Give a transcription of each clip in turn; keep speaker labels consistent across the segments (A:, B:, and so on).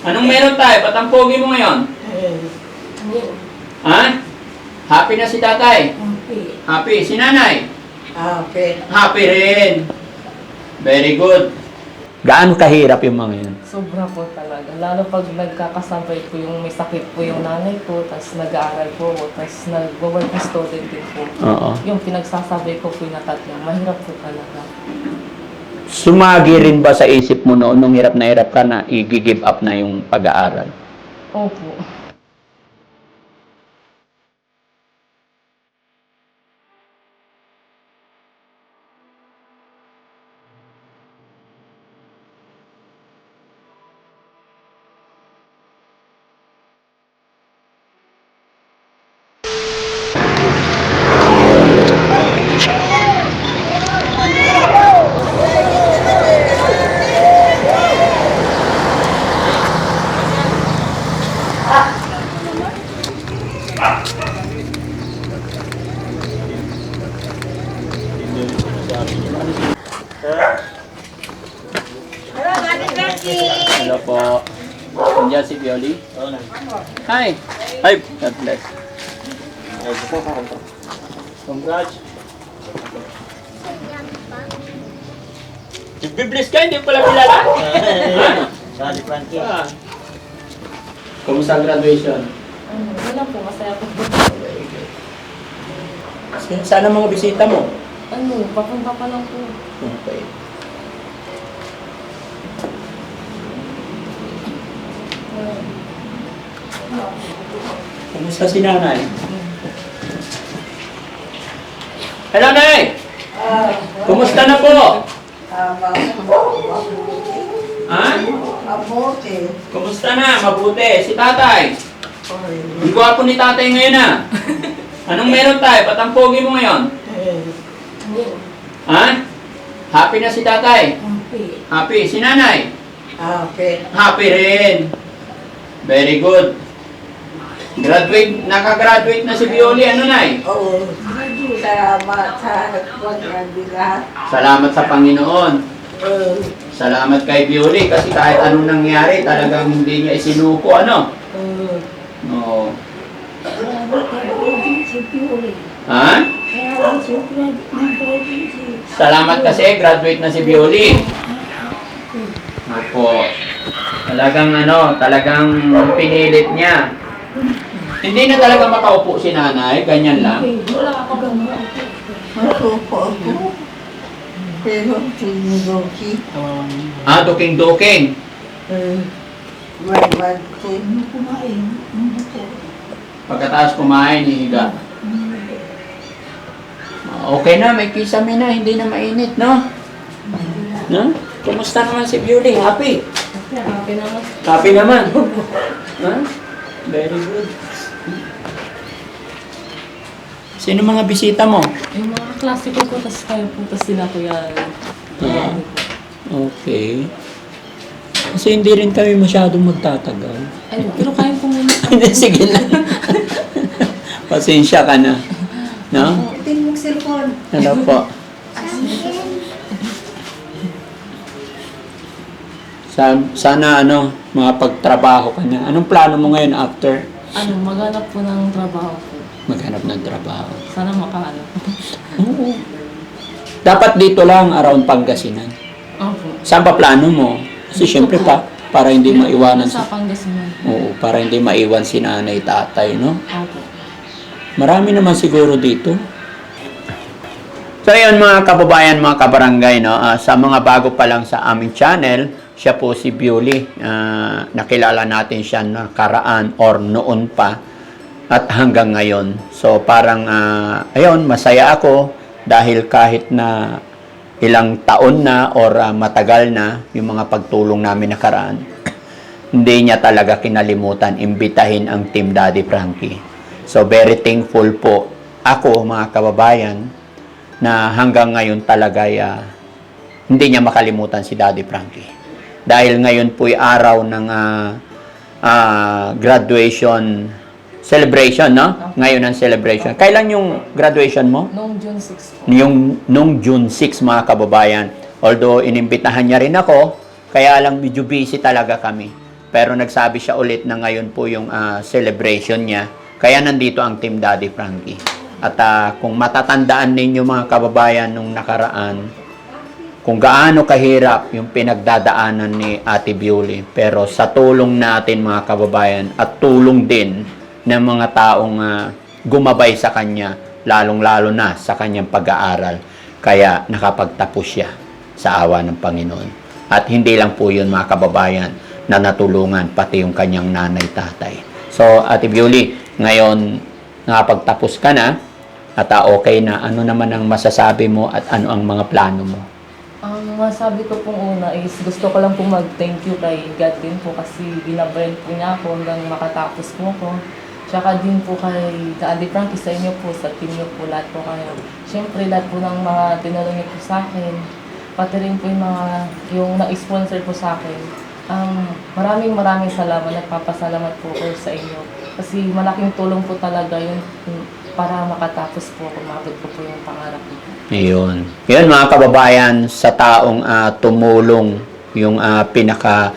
A: Anong meron tayo? Ba't ang pogi mo ngayon? Ha? Happy na si tatay? Happy. Si nanay?
B: Happy.
A: Happy rin. Very good. Gaano kahirap yung mga yun?
C: Sobra po talaga. Lalo pag nagkakasabay po yung may sakit po yung nanay ko, tapos nag-aaral po ako, tapos nag-work student din po.
A: Oo.
C: Yung pinagsasabay ko po yung natatlo, mahirap po talaga.
A: Sumagi rin ba sa isip mo noon nung hirap na hirap ka na i-give up na yung pag-aaral?
C: Opo.
A: Congrats. Nagbibless ka, hindi pala kilala?
B: Sorry, Frankie.
A: Ah. Kumusta ang graduation?
C: Ano, wala po, masaya po.
A: Sana mga bisita mo?
C: Ano, papunta pa lang po.
A: Okay. Kumusta si nanay? Hello, Nay! Kumusta na po? Ha?
B: Mabuti.
A: Kumusta na? Mabuti. Si tatay? Ang gwapo ni tatay ngayon ah. Anong meron tayo? Ba't ang pogi mo ngayon? Ha? Happy na si tatay?
B: Happy.
A: Happy. Si nanay?
B: Happy.
A: Happy rin. Very good. Graduate, nakagraduate na si Violi. Ano, Nay?
B: Oo. Salamat sa pagkabi lahat.
A: Salamat sa Panginoon.
B: Oo.
A: Salamat kay Violi kasi kahit anong nangyari, talagang hindi niya isinuko, ano?
B: Oo.
A: Oo. Ha?
B: Kaya lang si Pioli.
A: Salamat kasi graduate na si Violi. Opo. Talagang ano, talagang pinilit niya. Hindi na talaga makaupo si nanay, ganyan lang.
C: Wala ako gamot.
B: Matupo ako. Pero sinudoki.
A: Ah, duking-duking.
B: Eh, May mantin. Kumain.
A: Pagkatapos kumain, hihiga. Okay na, may kisame na, hindi na mainit, no? No? Kumusta naman si Violi? Happy?
C: Happy naman.
A: Happy naman. Ha? Very good. Sino mga bisita mo?
C: Yung mga klase ko po, tapos kayo po, tapos sila ko yan.
A: Ah, okay. Kasi hindi rin kami masyadong magtatagal.
C: Ay, pero kaya po muna.
A: Hindi, sige na. Pasensya ka na. No?
B: Tingnan mo cellphone.
A: Ano po? Sa, sana ano, makapagtrabaho ka na. Anong plano mo ngayon after
C: Ano, maghanap po ng trabaho po.
A: Maghanap ng trabaho?
C: Sana makahanap.
A: Oo. Dapat dito lang around Pangasinan.
C: Opo.
A: Saan pa plano mo? Kasi syempre pa, para hindi maiwanan si...
C: Sa Pangasinan.
A: Oo, para hindi maiwan si nanay, tatay, no?
C: Opo.
A: Marami naman siguro dito. So yun mga kababayan, mga kabarangay, no? ah, sa mga bago pa lang sa aming channel, siya po si Bewley. Ah, nakilala natin siya nakaraan or noon pa at hanggang ngayon. So parang, ah, ayun, masaya ako dahil kahit na ilang taon na or ah, matagal na yung mga pagtulong namin nakaraan, hindi niya talaga kinalimutan imbitahin ang Team Daddy Frankie. So very thankful po ako mga kababayan na hanggang ngayon talaga ay, ah, hindi niya makalimutan si Daddy Frankie. Dahil ngayon po'y araw ng ah, ah, graduation celebration, no? Ngayon ang celebration. Kailan yung graduation mo?
C: Noong June 6 po.
A: yung nung June 6 mga kababayan. Although inimbitahan niya rin ako, kaya lang medyo busy talaga kami. pero nagsabi siya ulit na ngayon po yung ah, celebration niya. Kaya nandito ang Team Daddy Frankie. At ah, kung matatandaan ninyo mga kababayan nung nakaraan, kung gaano kahirap yung pinagdadaanan ni Ate Bewley. Pero sa tulong natin mga kababayan at tulong din ng mga taong ah, gumabay sa kanya, lalong-lalo na sa kanyang pag-aaral. Kaya nakapagtapos siya sa awa ng Panginoon. At hindi lang po yun mga kababayan na natulungan pati yung kanyang nanay tatay. So Ate Bewley, ngayon nakapagtapos ka na at ah, okay na. Ano naman ang masasabi mo at ano ang mga plano mo?
C: Ang masabi ko pong una is gusto ko lang pong mag-thank you kay God din po kasi binabayan po niya ako hanggang makatapos po ako. Tsaka din po kay Daddy Frankie sa inyo po, sa team niyo po, lahat po kayo. Siyempre, lahat po ng mga tinulong niyo po sa akin, pati rin po yung mga, yung na-sponsor po sa akin. Um, maraming maraming salamat at papasalamat po ko sa inyo. Kasi malaking tulong po talaga yun para makatapos po ako, mabot ko po yung pangarap ko.
A: Ayun. Yun mga kababayan, sa taong ah, tumulong yung ah, pinaka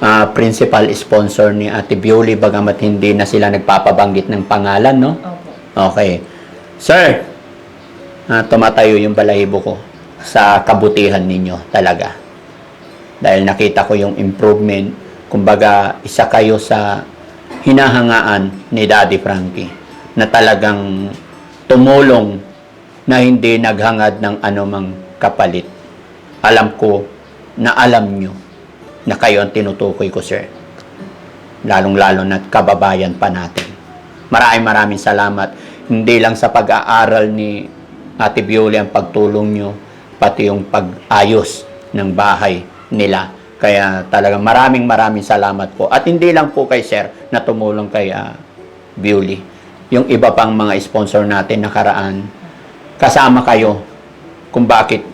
A: ah, principal sponsor ni Ate Bioli, bagamat hindi na sila nagpapabanggit ng pangalan, no?
C: Opo.
A: Okay. Sir, ah, tumatayo yung balahibo ko sa kabutihan ninyo talaga. Dahil nakita ko yung improvement. Kumbaga, isa kayo sa hinahangaan ni Daddy Frankie na talagang tumulong na hindi naghangad ng anumang kapalit. Alam ko na alam nyo na kayo ang tinutukoy ko, sir. Lalong-lalo na kababayan pa natin. Maraming maraming salamat. Hindi lang sa pag-aaral ni Ate Bioli ang pagtulong nyo, pati yung pag-ayos ng bahay nila. Kaya talagang maraming maraming salamat po. At hindi lang po kay Sir na tumulong kay ah, Bioli. Yung iba pang mga sponsor natin nakaraan, kasama kayo kung bakit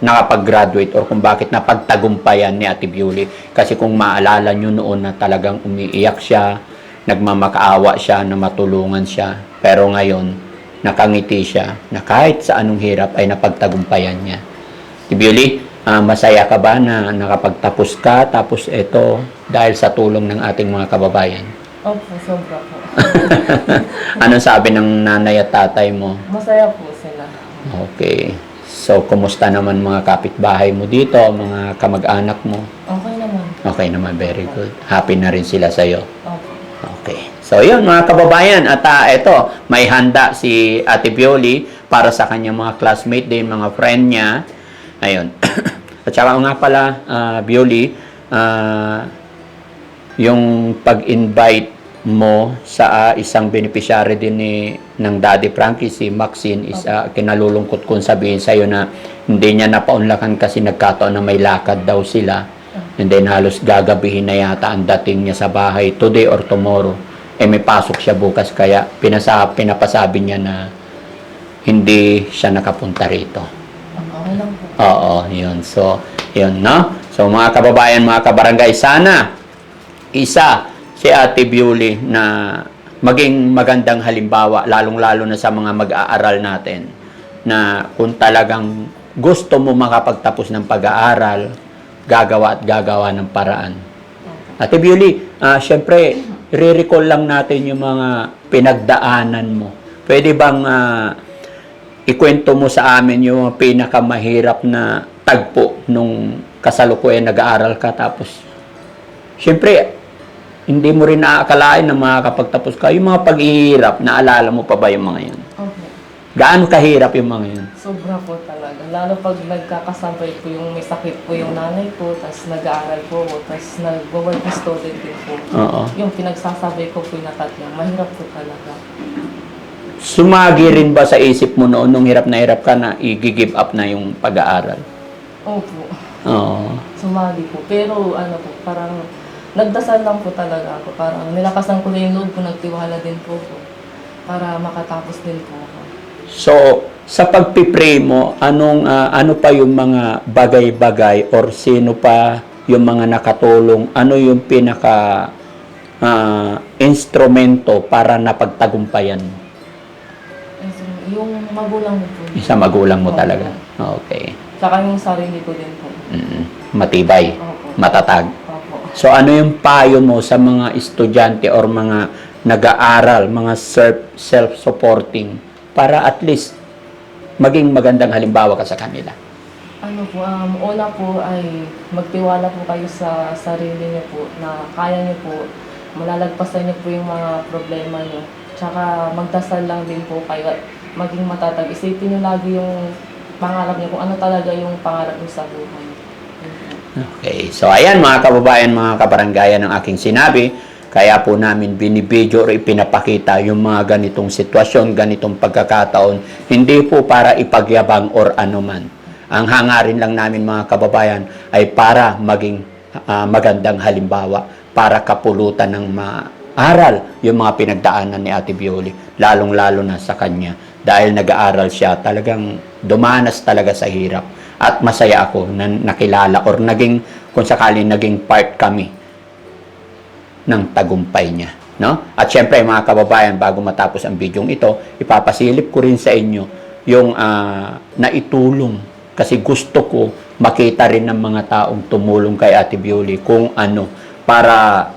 A: nakapag-graduate or kung bakit napagtagumpayan ni Ate Bioli. Kasi kung maalala nyo noon na talagang umiiyak siya, nagmamakaawa siya, na matulungan siya. Pero ngayon, nakangiti siya na kahit sa anong hirap ay napagtagumpayan niya. Ate Bioli, ah, masaya ka ba na nakapagtapos ka tapos ito dahil sa tulong ng ating mga kababayan?
C: Opo, sobra po.
A: Anong sabi ng nanay at tatay mo?
C: Masaya po sila.
A: Okay. So, kumusta naman mga kapitbahay mo dito, mga kamag-anak mo?
C: Okay naman.
A: Okay naman, very good. Happy na rin sila sa'yo.
C: Opo.
A: Okay. So, yun mga kababayan. At ah, eto, may handa si Ate Pioli para sa kanyang mga classmate din, mga friend niya. Ayun. At saka nga pala, ah, Bioli, ah, yung pag-invite mo sa ah, isang beneficiary din ni ng Daddy Frankie si Maxine is ah, kinalulungkot kong sabihin sa iyo na hindi niya napaunlakan kasi nagkataon na may lakad daw sila and then halos gagabihin na yata ang dating niya sa bahay today or tomorrow eh may pasok siya bukas kaya pinasa, pinapasabi niya na hindi siya nakapunta rito. Oo, yun. So, yun, no? So, mga kababayan, mga kabarangay, sana isa si Ate Bewley na maging magandang halimbawa, lalong-lalo na sa mga mag-aaral natin, na kung talagang gusto mo makapagtapos ng pag-aaral, gagawa at gagawa ng paraan. Ate Bewley, ah, syempre, re-recall lang natin yung mga pinagdaanan mo. Pwede bang ah, ikwento mo sa amin yung pinakamahirap na tagpo nung kasalukuyan nag-aaral ka tapos syempre hindi mo rin naakalain na makakapagtapos ka yung mga paghihirap naalala mo pa ba yung mga yun
C: Okay.
A: gaano kahirap yung mga yun
C: Sobra po talaga. Lalo pag nagkakasabay po yung may sakit po yung nanay ko, tapos nag-aaral po ako, tapos nag-work student din po.
A: oo
C: Yung pinagsasabay ko po yung tatlo, mahirap po talaga.
A: sumagi rin ba sa isip mo noon nung hirap na hirap ka na i-give up na yung pag-aaral
C: Opo.
A: oo
C: Sumali po. Pero ano po, parang nagdasal lang po talaga ako. Parang nilakasan ko na yung loob ko, nagtiwala din po ako. Para makatapos din po ako.
A: So, sa pagpipray mo, anong ah, ano pa yung mga bagay-bagay or sino pa yung mga nakatulong? Ano yung pinaka ah, instrumento para napagtagumpayan mo?
C: Yung magulang ko po.
A: Sa magulang mo talaga. Okay.
C: Tsaka yung sarili ko din po.
A: Mm, matibay,
C: Opo.
A: matatag. So ano yung payo mo sa mga estudyante or mga nag-aaral, mga self- self-supporting para at least maging magandang halimbawa ka sa kanila?
C: Ano po, um, una po ay magtiwala po kayo sa sarili niyo po na kaya niyo po, malalagpasan niyo po yung mga problema niyo. Tsaka magdasal lang din po kayo at maging matatag. Isipin niyo lagi yung pangarap niyo, kung ano talaga yung pangarap niyo sa buhay.
A: Okay, so ayan mga kababayan, mga kabaranggayan ng aking sinabi. Kaya po namin binibidyo o ipinapakita yung mga ganitong sitwasyon, ganitong pagkakataon. Hindi po para ipagyabang or anuman. Ang hangarin lang namin mga kababayan ay para maging ah, magandang halimbawa, para kapulutan ng maaral yung mga pinagdaanan ni Ate Bioli, lalong-lalo na sa kanya. Dahil nag-aaral siya, talagang dumanas talaga sa hirap. At masaya ako na nakilala or naging, kung sakali naging part kami ng tagumpay niya. No? At syempre mga kababayan, bago matapos ang video ito, ipapasilip ko rin sa inyo yung ah, naitulong. Kasi gusto ko makita rin ng mga taong tumulong kay Ate Bioli kung ano, para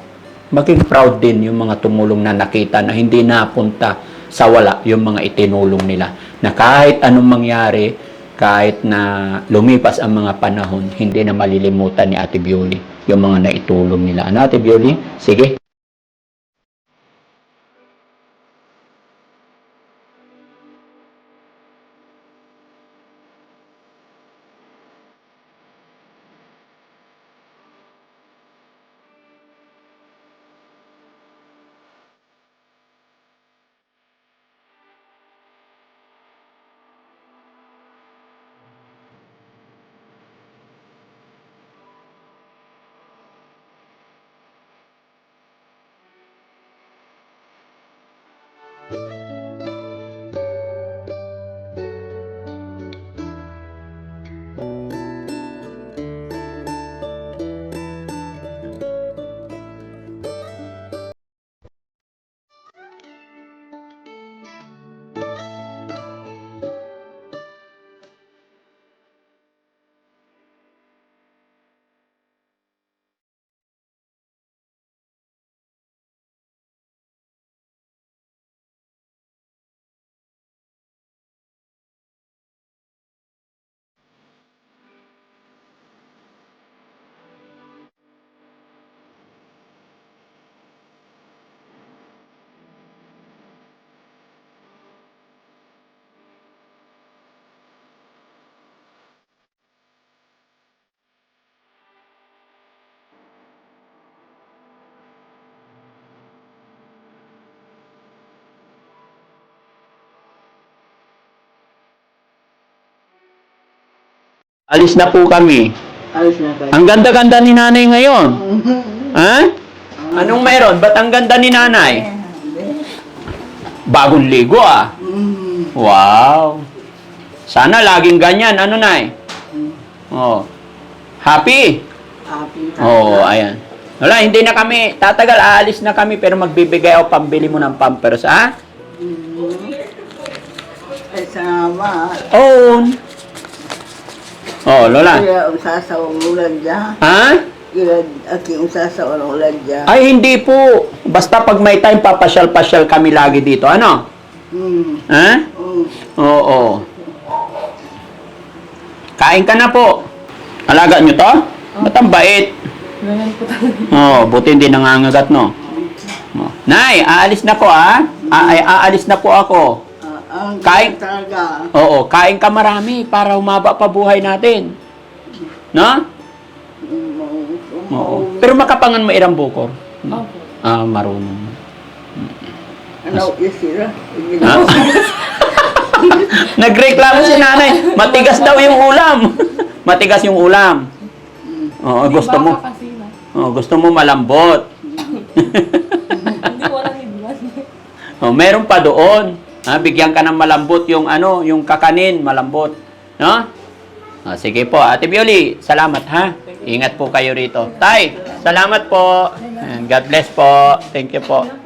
A: maging proud din yung mga tumulong na nakita na hindi napunta sa wala yung mga itinulong nila. Na kahit anong mangyari, kahit na lumipas ang mga panahon, hindi na malilimutan ni Ate Bioli yung mga naitulong nila. Ano Ate Bioli? Sige. Thank you. Alis na po kami.
B: Alis na kayo.
A: Ang ganda-ganda ni nanay ngayon. Ha? Anong meron? Ba't ang ganda ni nanay? Bagong ligo ah.
B: Mm.
A: Wow. Sana laging ganyan. Ano, Nay? Oh. Happy?
B: Happy
A: oh, ayan. Wala, hindi na kami, tatagal, aalis na kami, pero magbibigay ako pambili mo ng pampers, ha?
B: Ay, sama.
A: Oo. Oh, Lola.
B: Kaya usa sa ulan dya.
A: Ha?
B: Kaya aki usa sa ulan dya.
A: Ay, hindi po. Basta pag may time, papasyal-pasyal kami lagi dito. Ano?
B: Hmm.
A: Ha?
B: Mm.
A: Oo. Kain ka na po. Alaga nyo to? Ba't ang bait?
C: Po talaga.
A: Oo, buti hindi nangangagat, no? Oh. Nay, aalis na ko, ah. A- ay, aalis na po ako.
B: Ah, ang
A: Kain-
B: talaga.
A: Oo, kain ka marami para humaba pa buhay natin. No?
B: Mm,
A: Oo. Pero makapangan mo irang bukor.
C: Opo.
A: Ah, marunong.
B: Ano isira?
A: Ha? Nagreklamo si nanay. Matigas daw yung ulam. Matigas yung ulam. Oo, gusto mo. Oo, gusto mo malambot.
C: Hindi ko alam yung
A: Oh, meron pa doon. Ha, bigyan ka ng malambot yung ano, yung kakanin, malambot. No? Ah, sige po, Ate Bioli, salamat ha. Ingat po kayo rito. Tay, salamat po. And God bless po. Thank you po.